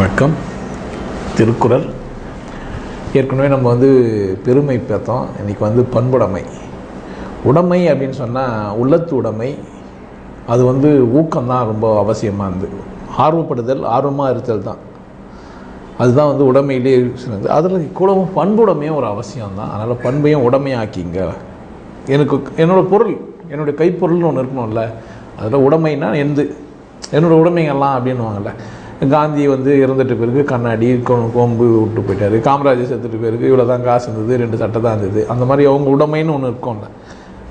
வணக்கம். திருக்குறள். ஏற்கனவே நம்ம வந்து பெருமை பார்த்தோம். இன்றைக்கி வந்து பண்புடைமை. உடைமை அப்படின்னு சொன்னால் உள்ளத்து உடைமை. அது வந்து ஊக்கம்தான் ரொம்ப அவசியமாக இருந்தது ஆர்வப்படுதல் ஆர்வமாக இருத்தல் தான். அதுதான் வந்து உடைமையிலே சிறந்தது. அதில் கூடவும் பண்புடைமையும் ஒரு அவசியம் தான் அதனால் பண்பையும் உடைமையாக்கிங்க. எனக்கு என்னோட பொருள் என்னுடைய கைப்பொருள்னு ஒன்று இருக்கணும்ல. அதில் உடைமைனா எந்த என்னோட உடைமைங்கள்லாம் அப்படின்னுவாங்கல்ல. காந்தி வந்து இறந்துட்டு பிறகு கண்ணாடி கொம்பு விட்டு போயிட்டாரு. காமராஜர் செத்துட்டு பிறகு இவ்வளோ தான் காசு இருந்தது ரெண்டு சட்டை தான் இருந்தது. அந்த மாதிரி அவங்க உடமைன்னு ஒன்று இருக்கும்ல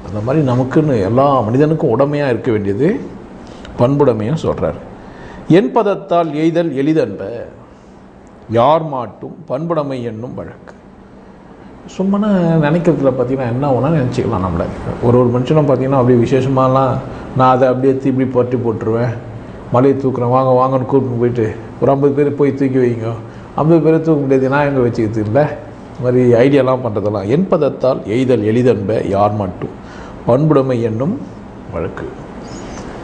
அந்த மாதிரி நமக்குன்னு எல்லா மனிதனுக்கும் உடமையாக இருக்க வேண்டியது பண்புடைமையும் சொல்கிறார் என் பதத்தால் எய்தல் எளிதன்ப யார் மாட்டும் பண்புடைமை என்னும் வழக்கு. சும்மா நினைக்கிறதுல பார்த்தீங்கன்னா என்ன ஒன்றா நினச்சிக்கலாம் நம்மளை. ஒரு ஒரு மனுஷனும் பார்த்தீங்கன்னா அப்படியே விசேஷமாலாம் நான் அதை அப்படியே எடுத்து இப்படி பட்டி போட்டுருவேன். மலையை தூக்குறேன் வாங்க வாங்கன்னு கூப்பிட்டு போயிட்டு ஒரு ஐம்பது பேர் போய் தூக்கி வைங்க. ஐம்பது பேர் தூக்க முடியாது நான் எங்கே வச்சுக்கிறது இல்லை. இந்த மாதிரி ஐடியாலாம் பண்ணுறதெல்லாம் என் பதத்தால் எய்தல் எளிதன்ப யார் மட்டும். பண்புடைமை என்னும் வழக்கு.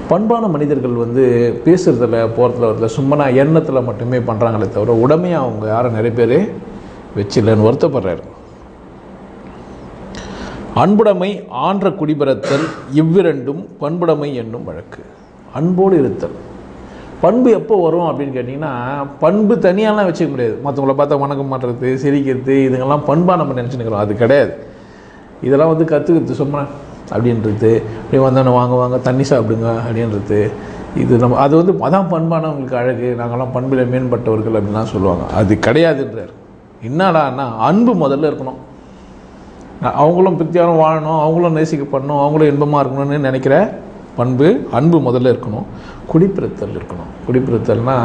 பண்பான மனிதர்கள் வந்து பேசுகிறதில் போகிறதுல வரல சும்மா நான் எண்ணத்தில் மட்டுமே பண்ணுறாங்களே தவிர உடமையாக அவங்க யாரும் நிறைய பேர் வச்சில்லைன்னு வருத்தப்படுறாரு. அன்புடைமை ஆன்ற குடிபெறத்தல் இவ்விரண்டும் பண்புடைமை என்னும் வழக்கு. அன்போடு இருத்தல். பண்பு எப்போ வரும் அப்படின்னு கேட்டிங்கன்னா பண்பு தனியாலாம் வச்சுக்க முடியாது. மற்றவங்கள பார்த்தா வணக்கம் பண்ணுறது சிரிக்கிறது இதுங்கெல்லாம் பண்பாக நம்ம நினச்சினுக்கிறோம் அது கிடையாது. இதெல்லாம் வந்து கற்றுக்கிறது சும்மா அப்படின்றது. இப்படி வந்தோன்னு வாங்க வாங்க தண்ணி சாப்பிடுங்க அப்படின்றது. இது நம்ம அது வந்து அதான் பண்பானவங்களுக்கு அழகு. நாங்கள்லாம் பண்பில் மேம்பட்டவர்கள் அப்படின்லாம் சொல்லுவாங்க. அது கிடையாதுன்றார். என்னடான்னா அன்பு முதல்ல இருக்கணும். அவங்களும் பித்தியாரும் வாழணும் அவங்களும் நேசிக்கப்படணும் அவங்களும் இன்பமாக இருக்கணும்னு நினைக்கிற பண்பு அன்பு முதல்ல இருக்கணும். குடிப்பிறத்தல் இருக்கணும். குடிப்பிறத்தல்னா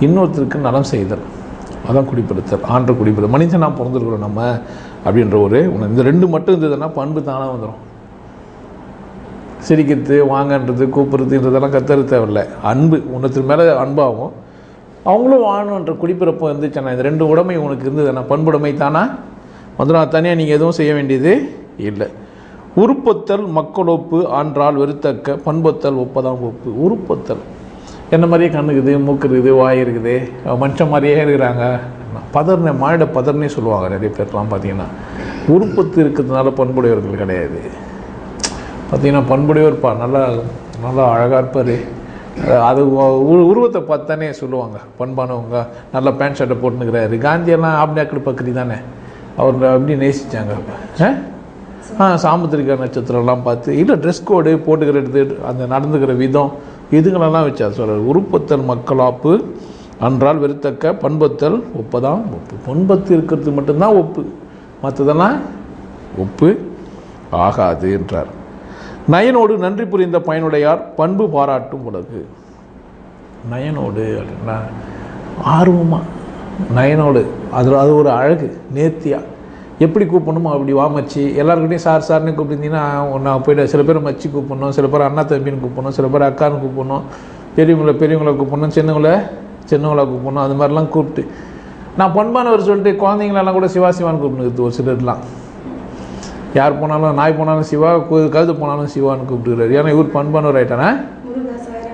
இன்னொருத்தருக்கு நலம் செய்தல். அதான் குடிப்பிறத்தல். ஆண்டு குடிப்பிறத்தல். மனிதனாக பிறந்திருக்கிறோம் நம்ம அப்படின்ற ஒரு உணர்வு. இந்த ரெண்டு மட்டும் இருந்ததுன்னா பண்பு தானாக வந்துடும் சிரிக்கிறது வாங்கன்றது கூப்பிட்றதுன்றதெல்லாம் கத்துறது தேவையில்ல. அன்பு உன்னத்தின் மேலே அன்பாகும். அவங்களும் வாழணுன்ற குடிப்பிறப்பு இருந்துச்சுன்னா இந்த ரெண்டு உடைமை உனக்கு இருந்ததுன்னா பண்புடைமை தானா? வந்துடும் தனியாக நீங்கள் எதுவும் செய்ய வேண்டியது இல்லை. உருப்பத்தல் மக்களொப்பு ஆன்றால் வெறுத்தக்க பண்பொத்தல் ஒப்பதாம் ஒப்பு. உருப்பத்தல் என்ன மாதிரியே கண்ணுக்குது மூக்கு இருக்குது வாய் இருக்குது மனுஷன் மாதிரியே இருக்கிறாங்க. பதர்னே மானிட பதர்னே சொல்லுவாங்க நிறைய பேர்லாம் பார்த்தீங்கன்னா. உருப்பத்து இருக்கிறதுனால பண்புடையவர்கள் கிடையாது. பார்த்தீங்கன்னா பண்புடையவர்ப்பா நல்லா நல்லா அழகாக இருப்பார். அது உ- உருவத்தை பார்த்தானே சொல்லுவாங்க. பண்பானவங்க நல்லா பேண்ட் ஷர்ட்டை போட்டுனுக்கிறாரு காந்தியெல்லாம் ஆப்டாக்கள் பக்கரி தானே? அவர் அப்படி நேசித்தாங்க ஆ? ஆ சாமுத்திரிகா நட்சத்திரம்லாம் பார்த்து இல்லை ட்ரெஸ் கோடு போட்டுக்கிற எடுத்து அந்த நடந்துக்கிற விதம் இதுங்களெல்லாம் வச்சார் சொல்கிறார் உருப்பத்தல் மக்களாப்பு அன்றால் வெறுத்தக்க பண்பத்தல் ஒப்பதான் ஒப்பு. பண்பத்து இருக்கிறது மட்டும்தான் ஒப்பு. மற்றதெல்லாம் ஒப்பு ஆகாது என்றார். நயனோடு நன்றி புரிந்த பயனுடையார் பண்பு பாராட்டும் உலகு நயனோடு அப்படின்னா ஆர்வமாக நயனோடு. அதில் அது ஒரு அழகு நேர்த்தியாக எப்படி கூப்பிடணுமோ அப்படி வாமச்சு எல்லாருக்கிட்டையும் சார் சார்னு கூப்பிட்டுருந்தீங்கன்னா நான் போய்ட்டு சில பேர் மச்சி கூப்பிடணும் சில பேர் அண்ணா தம்பின்னு கூப்பிடணும் சில பேர் அக்கான்னு கூப்பிடணும் பெரியவங்கள பெரியவங்கள கூப்பிடணும் சின்னவங்கள சின்னவங்கள கூப்பிடணும் அது மாதிரிலாம் கூப்பிட்டு. நான் பண்பானவர் சொல்லிட்டு குழந்தைங்களெல்லாம் கூட சிவா சிவான்னு கூப்பிடுது ஒரு சிலர்லாம். யார் போனாலும் நாய் போனாலும் சிவா கழுது போனாலும் சிவான்னு கூப்பிட்டுக்கிறாரு. ஏன்னா இவர் பண்பானவர் ஆயிட்டானே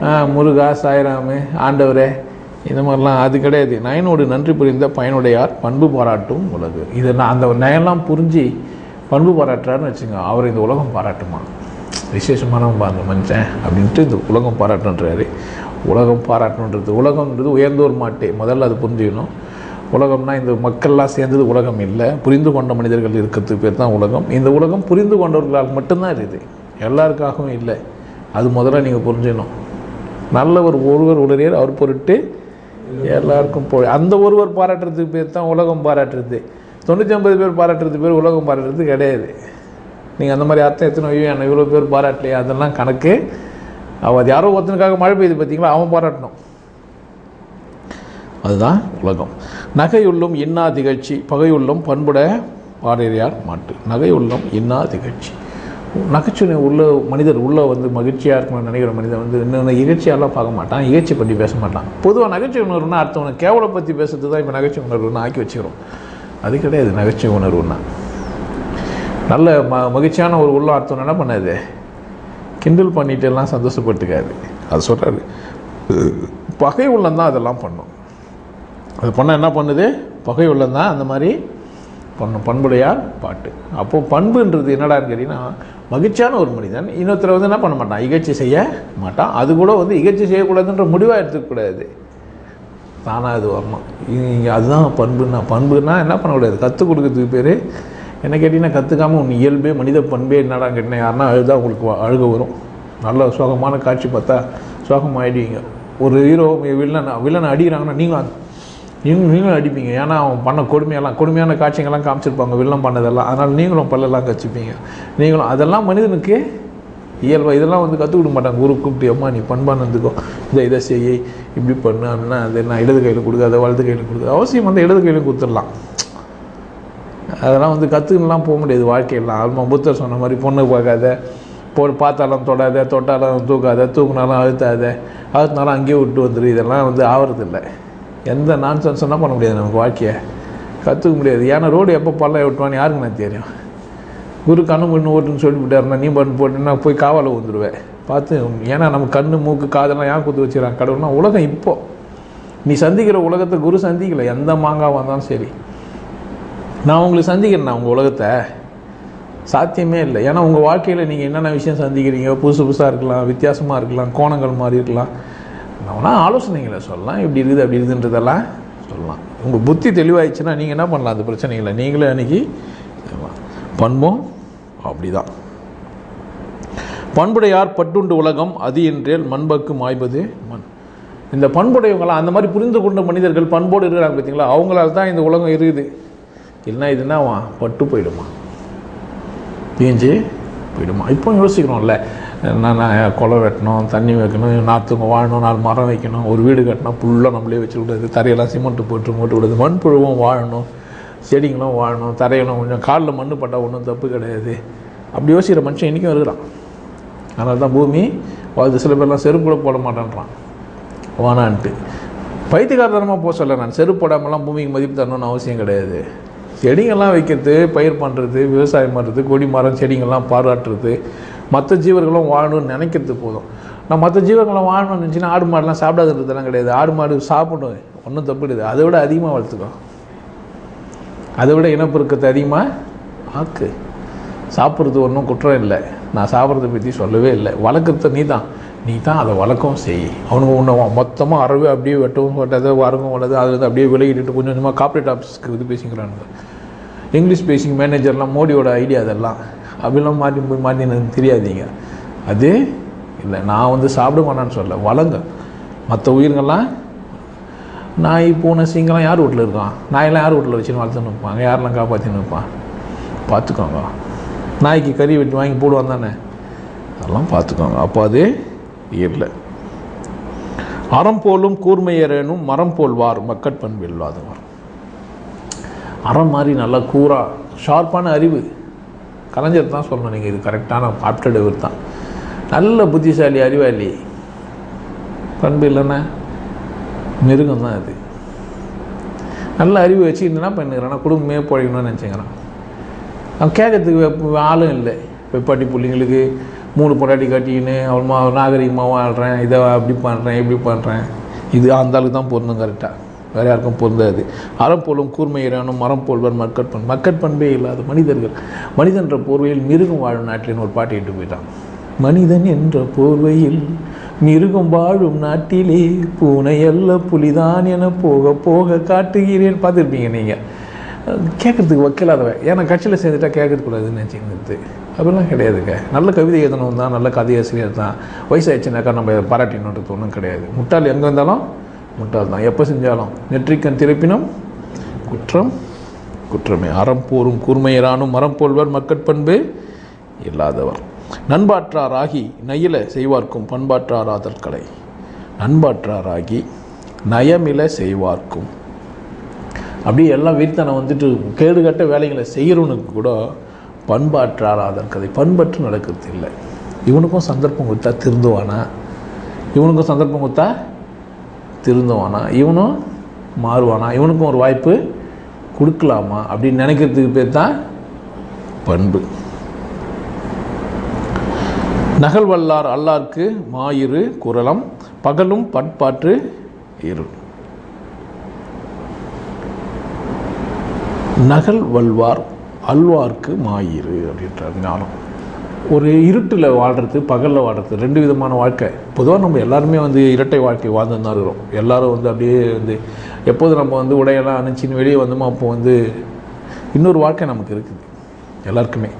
ஆ முருகா சாய்ராமு ஆண்டவரே. இந்த மாதிரிலாம் அது கிடையாது. நயனோடு நன்றி புரிந்த பயனுடையார் பண்பு பாராட்டும் உலகு. இதை நான் அந்த நயன்லாம் புரிஞ்சு பண்பு பாராட்டுறாருன்னு வச்சுங்க அவர் இந்த உலகம் பாராட்டுமா? விசேஷமானவன் அந்த மனுஷன் அப்படின்ட்டு இந்த உலகம் பாராட்டுன்றாரு. உலகம் பாராட்டணுன்றது உலகம்ன்றது உயர்ந்தோர் மாட்டே. முதல்ல அது புரிஞ்சுக்கணும். உலகம்னா இந்த மக்கள்லாம் சேர்ந்தது உலகம் இல்லை. புரிந்து கொண்ட மனிதர்கள் இருக்கிறதுக்கு பேர் தான் உலகம். இந்த உலகம் புரிந்து கொண்டவர்களால் மட்டும்தான் இருக்குது எல்லாருக்காகவும் இல்லை. அது முதல்ல நீங்கள் புரிஞ்சுக்கணும். நல்லவர் ஒருவர் உளரியர் அவர் பொருட்டு எல்லாருக்கும் போ அந்த ஒருவர் பாராட்டுறதுக்கு பேர் தான் உலகம் பாராட்டுறது. தொண்ணூற்றி ஐம்பது பேர் பாராட்டுறது பேர் உலகம் பாராட்டுறது கிடையாது. நீங்கள் அந்த மாதிரி அர்த்தம் எத்தனை ஐயோ என்ன இவ்வளோ பேர் பாராட்டலையே அதெல்லாம் கணக்கு. அவள் அது யாரோ ஒருத்தனுக்காக மழை பெய்யுது பார்த்தீங்களா அவன் பாராட்டணும். அதுதான் உலகம். நகையுள்ளும் இன்னா திகழ்ச்சி பகையுள்ளும் பண்புட பாடறியார் மாட்டு. நகையுள்ளும் இன்னா திகழ்ச்சி நகைச்சுவை உள்ள மனிதர் உள்ள வந்து மகிழ்ச்சியாக இருக்கணும்னு நினைக்கிற மனிதன் வந்து இன்னொன்று இகழ்ச்சியாலாம் பார்க்க மாட்டான். இகழ்ச்சி பற்றி பேச மாட்டான். பொதுவாக நகைச்சுவை உணர்வுனா அடுத்தவனை கேவலை பற்றி பேசுறது தான் இப்போ நகைச்சுவை உணர்வுன்னு ஆக்கி வச்சுக்கிறோம். அது கிடையாது. நகைச்சுவை உணர்வுன்னா. நல்ல ம மகிழ்ச்சியான ஒரு உள்ள அர்த்தம் என்ன பண்ணாது கிண்டல் பண்ணிட்டு எல்லாம் சந்தோஷப்பட்டுக்காது அது சொல்கிறாரு பகை உள்ளம் தான் அதெல்லாம் பண்ணும். அது பண்ணால் என்ன பண்ணுது? பகை உள்ளம் தான் அந்த மாதிரி பண்ணும் பண்புடையார் பாட்டு. அப்போது பண்புன்றது என்னடான்னு கேட்டிங்கன்னா மகிழ்ச்சியான ஒரு மனிதன் இன்னொருத்தர் வந்து என்ன பண்ண மாட்டான்? இகழ்ச்சி செய்ய மாட்டான். அது கூட வந்து இகழ்ச்சி செய்யக்கூடாதுன்ற முடிவாக எடுத்துக்கூடாது தானாக அது வரணும். இங்கே அதுதான் பண்புன்னா பண்புனா என்ன பண்ணக்கூடாது? கற்றுக் கொடுக்கறதுக்கு பேர் என்ன கேட்டிங்கன்னா கற்றுக்காமல் உன் இயல்பே மனித பண்பே என்னடா கேட்டிங்கன்னா யாருன்னா அழுதா உங்களுக்கு அழுக வரும். நல்ல சோகமான காட்சி பார்த்தா சோகம் ஆகிடுவீங்க ஒரு ஹீரோ வில்லன் வில்லனை அடிக்கிறாங்கன்னா நீங்கள் நீங்களும் நீங்களும் அடிப்பீங்க. ஏன்னா அவன் பண்ண கொடுமையெல்லாம் கொடுமையான காட்சிங்கெல்லாம் காமிச்சிருப்பாங்க வில்லம் பண்ணதெல்லாம். அதனால் நீங்களும் பல்லெல்லாம் கச்சிப்பீங்க. நீங்களும் அதெல்லாம் மனிதனுக்கு இயல்பாக இதெல்லாம் வந்து கற்றுக் கொடுக்க மாட்டாங்க. குரு கூப்பிட்டு அம்மா நீ பண்பான்னு இருந்துக்கோ. இதை இதை செய்ய. இப்படி பண்ணு அப்படின்னா அது என்ன இடது கையில் கொடுக்காத வலது கையில் கொடுக்க. அவசியம் வந்து இடது கையில் கொடுத்துடலாம். அதெல்லாம் வந்து கற்றுக்கலாம் போக முடியாது வாழ்க்கையெல்லாம் ஆல்மா புத்தர் சொன்ன மாதிரி பொண்ணு பார்க்காத போ பார்த்தாலும் தொடாத தொட்டாலும் தூக்காத தூக்குனாலும் அழுத்தாத அழுத்தினாலும் அங்கேயே விட்டு வந்துடு இதெல்லாம் வந்து ஆவறதில்லை. எந்த நான்சென்ஸ் சொன்னால் பண்ண முடியாது நமக்கு வாழ்க்கையை. கற்றுக்க முடியாது. ஏன்னா ரோடு எப்போ பல்ல விட்டுவான்னு யாருக்கு நான் தெரியும். குரு கண்ணு முன்னு ஓட்டுன்னு சொல்லி விட்டாருன்னா நீ பண்ணு போட்டுன்னா போய் காவலை ஊந்துடுவேன் பார்த்து ஏன்னா நம்ம கண்ணு மூக்கு காதெல்லாம் ஏன் குத்து வச்சுக்கிறான் கடவுள்னா உலகம் இப்போது நீ சந்திக்கிற உலகத்தை குரு சந்திக்கல. எந்த மாங்காய் வந்தாலும் சரி. நான் உங்களை சந்திக்கிறேன் உங்கள் உலகத்தை. சாத்தியமே இல்லை. ஏன்னா உங்கள் வாழ்க்கையில் நீங்கள் என்னென்ன விஷயம் சந்திக்கிறீங்க? புதுசு புதுசாக இருக்கலாம் வித்தியாசமாக இருக்கலாம் கோணங்கள் மாதிரி இருக்கலாம். நான் ஆலோசனைகளை சொல்லலாம் இப்படி இருக்குது அப்படி இருக்குன்றதெல்லாம் சொல்லலாம். உங்கள் புத்தி தெளிவாயிடுச்சுன்னா நீங்கள் என்ன பண்ணலாம்? அது பிரச்சனை இல்லை. நீங்களே அன்றைக்கி பண்பும் அப்படிதான். பண்புடையார் பட்டுண்டு உலகம்? அது என்றேல் மண்பக்கு மாய்வது மண். இந்த பண்புடையவங்களாம் அந்த மாதிரி புரிந்து கொண்ட மனிதர்கள் பண்போடு இருக்கிறாங்க பார்த்தீங்களா? அவங்களால தான் இந்த உலகம் இருக்குது. இல்லைன்னா இது அவன் பட்டு போயிடுமா? பிஞ்சு போயிடுமா? இப்போ யோசிக்கிறோம்ல. என்னென்ன கொலை குளம் வெட்டணும் தண்ணி வைக்கணும் நாற்றுங்க வாழணும் நாலு மரம் வைக்கணும் ஒரு வீடு கட்டினா ஃபுல்லாக நம்மளே வச்சுக்கூடாது தரையெல்லாம் சிமெண்ட்டு போட்டு மூட்டு விடுது மண்புழுவும் வாழணும் செடிங்களும் வாழணும் தரையெல்லாம் கொஞ்சம் காலில் மண் பட்டால் ஒன்றும் தப்பு கிடையாது. அப்படி யோசிக்கிற மனுஷன் இன்றைக்கும் இருக்கிறான். அதனால தான் பூமி வாழ்த்து சில பேர்லாம் செருப்பு கூட போட மாட்டேன்றான். வானான்ட்டு பைத்தியகாரத்தனமாக போக சொல்ல நான். செருப்பு போடாமலாம் பூமிக்கு மதிப்பு தரணும்னு அவசியம் கிடையாது. செடிங்கள்லாம் வைக்கிறது பயிர் பண்ணுறது விவசாயம் பண்ணுறது கொடி மரம் செடிங்கள்லாம் பாராட்டுறது மற்ற ஜீவர்களும் வாழணும்னு நினைக்கிறது போதும். நான் மற்ற ஜீவர்களும் வாழணும்னு நினச்சின்னா ஆடு மாடுலாம் சாப்பிடாதுன்றதுலாம் கிடையாது. ஆடு மாடு சாப்பிடும். ஒன்றும் தப்பு கிடையாது. அதை விட அதிகமாக வளர்த்துக்கோ அதை விட இனப்பெருக்கத்தை அதிகமாக ஆக்கு. சாப்பிட்றது ஒன்றும் குற்றம் இல்லை. நான் சாப்பிட்றத பற்றி சொல்லவே இல்லை. வளர்க்குறது நீ தான் நீ தான் அதை வளர்க்கவும் செய். அவனுங்க ஒன்று மொத்தமாக அறவே அப்படியே வெட்டவும் வெட்டாத வரவும் வளது அதுலேருந்து அப்படியே விலகிட்டு கொஞ்சம் கொஞ்சமாக கார்ப்பரேட் ஆஃபீஸ்க்கு இது பேசிக்கிறானுங்க. இங்கிலீஷ் பேசிங் மேனேஜர்லாம் மோடியோட ஐடியா அதெல்லாம். அப்படிலாம் மாட்டி போய் மாட்டி எனக்கு தெரியாதீங்க. அது இல்லை நான் வந்து சாப்பிட மாட்டான்னு சொல்ல வளங்க. மற்ற உயிர்கள்லாம் நாய் பூனை சிங்கெல்லாம் யார் வீட்டில் இருக்கான் நாயெல்லாம் யார் வீட்டில் வச்சுன்னு வளர்த்துன்னு இருப்பாங்க? யாரெல்லாம் காப்பாற்றின்னு இருப்பான்? பார்த்துக்கோங்க நாய்க்கு கறி வெட்டி வாங்கி போடுவான் தானே? அதெல்லாம் பார்த்துக்கோங்க அப்போ அது இல்லை அறம் போலும் கூர்மையரேனும் மரம் போல்வார் மக்கட் பண்பு இல்லாதவர் அறம் மாதிரி நல்லா கூறா ஷார்ப்பான அறிவு. கலைஞர் தான் சொல்லணும். நீங்கள் இது கரெக்டான ஆப்டட் இவர் தான். நல்ல புத்திசாலி அறிவாளி. பண்பு இல்லைன்னா மிருகம் தான் அது. நல்ல அறிவு வச்சு என்ன பண்ணுறான் குடும்பமே பிழைக்கணும்னு நினச்சிக்கிறான். அவன் கேட்கறதுக்கு ஆளும் இல்லை. வெப்பாட்டி பிள்ளைங்களுக்கு மூணு பொண்டாட்டி கட்டிக்கின்னு அவமா நாகரிகமாக வாழ்கிறேன் இதை அப்படி பண்ணுறேன் இப்படி பண்ணுறேன் இது அந்த ஆளுக்கு தான் பொருந்தும் கரெக்டாக வேறு யாருக்கும் பொருந்தாது. அறம் போலும் கூர்மையிறானும் மரம் போல்வர் மக்கட்பண் மக்கட்பண்பே மக்கட் பண்பே இல்லாத மனிதர்கள். மனிதன்ற போர்வையில் மிருகம் வாழும் நாட்டில்னு ஒரு பாட்டு இட்டு போயிட்டான். மனிதன் என்ற போர்வையில் மிருகம் வாழும் நாட்டிலே பூனை அல்ல புலிதான் என போக போக காட்டுகிறேன். பார்த்துருப்பீங்க நீங்கள் கேட்குறதுக்கு வைக்கலாதவன். ஏன்னா கட்சியில் சேர்ந்துட்டா கேட்கக்கூடாதுன்னு நினச்சிக்கிறது அப்படிலாம் கிடையாதுங்க. நல்ல கவிதை எழுதணும் தான் நல்ல கதையாசிரியர் தான். வயசாகிடுச்சுனாக்கா நம்ம பாராட்டினுன்றது ஒன்றும் கிடையாது. முட்டாள் எங்கே இருந்தாலும் முட்டாள் தான் எப்போ செஞ்சாலும்? நெற்றிக்கண் திருப்பினும் குற்றம் குற்றமே. அறம் போரும் கூர்மையரானும் மரம் போல்வர் மக்கட்பண்பு இல்லாதவர். நண்பாற்றாராகி நயில செய்வார்க்கும் பண்பாற்றாராதல் கலை நண்பாற்றாராகி நயமில செய்வார்க்கும். அப்படியே எல்லாம் வீர்த்தனை வந்துட்டு கேடுகட்ட வேலைகளை செய்கிறவனுக்கு கூட பண்பாற்றாராதல் கதை. பண்பற்று நடக்கிறது இல்லை. இவனுக்கும் சந்தர்ப்பம் கொடுத்தா திருந்துவானா? இவனுக்கும் சந்தர்ப்பம் கொடுத்தா திருந்துவானா? இவனும் மாறுவானா? இவனுக்கும் ஒரு வாய்ப்பு கொடுக்கலாமா? அப்படின்னு நினைக்கிறதுக்கு பேர் தான் பண்பு. நகல் வல்லார் அல்லார்க்கு மாயிறு குரலம் பகலும் பண்பாற்று இருள் நகல் வல்வார் அல்வார்க்கு மாயிரு அப்படின்றார் ஞானம். ஒரு இருட்டில் வாழ்கிறது பகலில் வாழ்கிறது ரெண்டு விதமான வாழ்க்கை. பொதுவாக நம்ம எல்லாருமே வந்து இரட்டை வாழ்க்கை வாழ்ந்துன்னு தான் இருக்கிறோம். எல்லாரும் வந்து அப்படியே வந்து எப்போது நம்ம வந்து உடையெல்லாம் அணிச்சின்னு வெளியே வந்தோமோ அப்போ வந்து இன்னொரு வாழ்க்கை நமக்கு இருக்குது. எல்லாருக்குமே.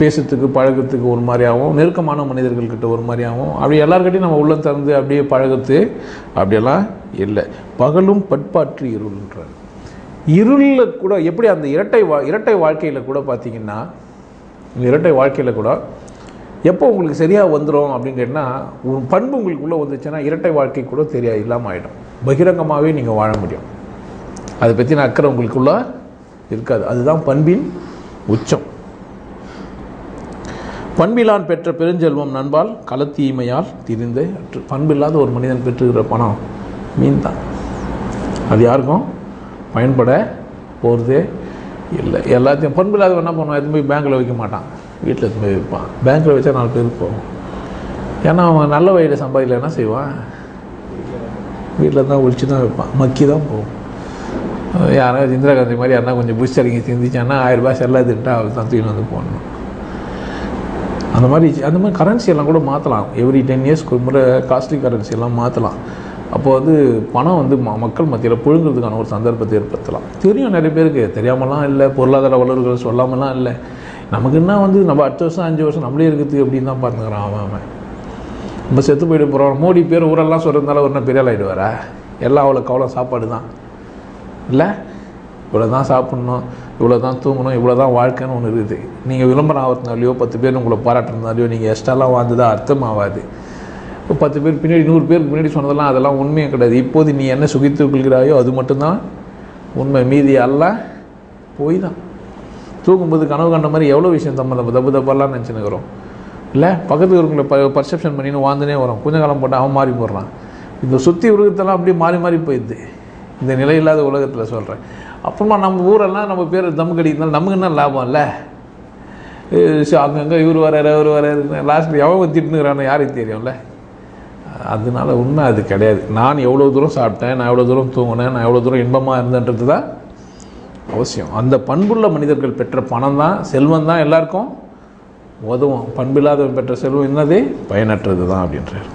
பேசுறதுக்கு பழகிறதுக்கு ஒரு மாதிரியாகவும் நெருக்கமான மனிதர்கள்கிட்ட ஒரு மாதிரியாகவும் அப்படி எல்லாருக்கிட்டையும் நம்ம உள்ளம் திறந்து அப்படியே பழகிறது அப்படியெல்லாம் இல்லை. பகலும் பட்பாற்று இருள்ன்றார் இருளில் கூட எப்படி அந்த இரட்டை வா இரட்டை வாழ்க்கையில் கூட பார்த்திங்கன்னா இந்த இரட்டை வாழ்க்கையில் கூட எப்போ உங்களுக்கு சரியாக வந்துடும் அப்படின்னு கேட்டால் உன் பண்பு உங்களுக்குள்ளே வந்துச்சுன்னா இரட்டை வாழ்க்கை கூட தெரியாது இல்லாமல் ஆகிடும் பகிரங்கமாகவே நீங்கள் வாழ முடியும். அதை பற்றின அக்கறை உங்களுக்குள்ளே இருக்காது. அதுதான் பண்பின் உச்சம். பண்பிலான் பெற்ற பெருஞ்செல்வம் நண்பால் களத்தீமையால் திரிந்து அற்று. பண்பில்லாத ஒரு மனிதன் பெற்றுகிற பணம் மீன் தான் அது யாருக்கும் பயன்பட போகிறதே இல்லை. எல்லாத்தையும் பண்பில்லாத என்ன பண்ணுவான்? எதுவும் போய் பேங்க்கில் வைக்க மாட்டான். வீட்டில் எதுவுமே போய் வைப்பான். பேங்க்கில் வச்சா நாலு பேருக்கு போகும் ஏன்னா அவன் நல்ல வழியில் சம்பாதிக்கல என்ன செய்வான்? வீட்டில் தான் ஒழிச்சு தான் வைப்பான். மக்கி தான் போகும் யாராவது இந்திரா காந்தி மாதிரி யாரா கொஞ்சம் புஷ் அடங்கி சிந்திச்சான்னா ஆயிரம் ரூபாய் திட்டா அவர் தான் தூக்கி வந்து போடணும். அந்த மாதிரி அந்த மாதிரி கரன்சி எல்லாம் கூட மாற்றலாம் எவ்ரி டென் இயர்ஸ்க்கு ஒரு முறை காஸ்ட்லி கரன்சி எல்லாம் மாற்றலாம் அப்போ வந்து பணம் வந்து மக்கள் மத்தியில் புழுங்குறதுக்கான ஒரு சந்தர்ப்பத்தை ஏற்படுத்தலாம். தெரியும் நிறைய பேருக்கு தெரியாமலாம் இல்லை பொருளாதார வல்லுநர்கள் சொல்லாமலாம் இல்லை. நமக்கு என்ன வந்து நம்ம அடுத்த வருஷம் அஞ்சு வருஷம் நம்மளே இருக்குது அப்படின்னு தான் பார்த்துக்கிறான் அவன் அவன். நம்ம செத்து போயிட்டு போகிறோம் மோடி பேர் ஊரெல்லாம் சொல்கிறதுனால ஒரு நாள் பெரிய ஆகிடுவாரா எல்லாம் அவ்வளோ கவலை சாப்பாடு தான். இல்லை? இவ்வளோ தான் சாப்பிட்ணும் இவ்வளோ தான் தூங்கணும் இவ்வளோ தான் வாழ்க்கைன்னு ஒன்று இருக்குது. நீங்கள் விளம்பரம் ஆகிறதுனாலையோ பத்து பேர் உங்களை பாராட்டுறதுனாலையோ நீங்கள் எக்ஸ்ட்ராலாம் வாழ்ந்ததாக அர்த்தம் ஆகாது இப்போ பத்து பேர் பின்னாடி நூறு பேருக்கு முன்னாடி சொன்னதெல்லாம் அதெல்லாம் உண்மையே கிடையாது. இப்போது நீ என்ன சுகித்து கொள்கிறாயோ அது மட்டும்தான் உண்மை. மீதி அல்ல போய் தான் தூங்கும்போது கனவு கண்ட மாதிரி எவ்வளோ விஷயம் தம்ம தப்பு தப்பு தப்பெல்லாம் நினச்சினுக்கிறோம் இல்லை பக்கத்து இருக்கிறவங்களை ப பர்செப்ஷன் பண்ணின்னு வாழ்ந்துனே வரும். கொஞ்சம் காலம் போட்டு அவன் மாறி போடுறான். இந்த சுற்றி உலகத்தெல்லாம் அப்படியே மாறி மாறி போயிடுது. இந்த நிலை இல்லாத உலகத்தில் சொல்கிறேன் அப்புறமா நம்ம ஊரெல்லாம் நம்ம பேர் தம் கடிக்கிறதுனால நமக்கு என்ன லாபம்? இல்லை. அங்கங்கே இவர் வராரு அவர் வராரு லாஸ்ட்டில் எவன் திட்டுனுக்கிறான்னு யாருக்கு தெரியும்ல? அதனால உண்மை அது கிடையாது. நான் எவ்வளோ தூரம் சாப்பிட்டேன் நான் எவ்வளோ தூரம் தூங்கினேன் நான் எவ்வளோ தூரம் இன்பமாக இருந்தேன்றது தான் அவசியம். அந்த பண்புள்ள மனிதர்கள் பெற்ற பணம் தான் செல்வம் தான் எல்லாருக்கும் உதவும். பண்பில்லாதவன் பெற்ற செல்வம் என்னது? பயனற்றது தான் அப்படின்றார்.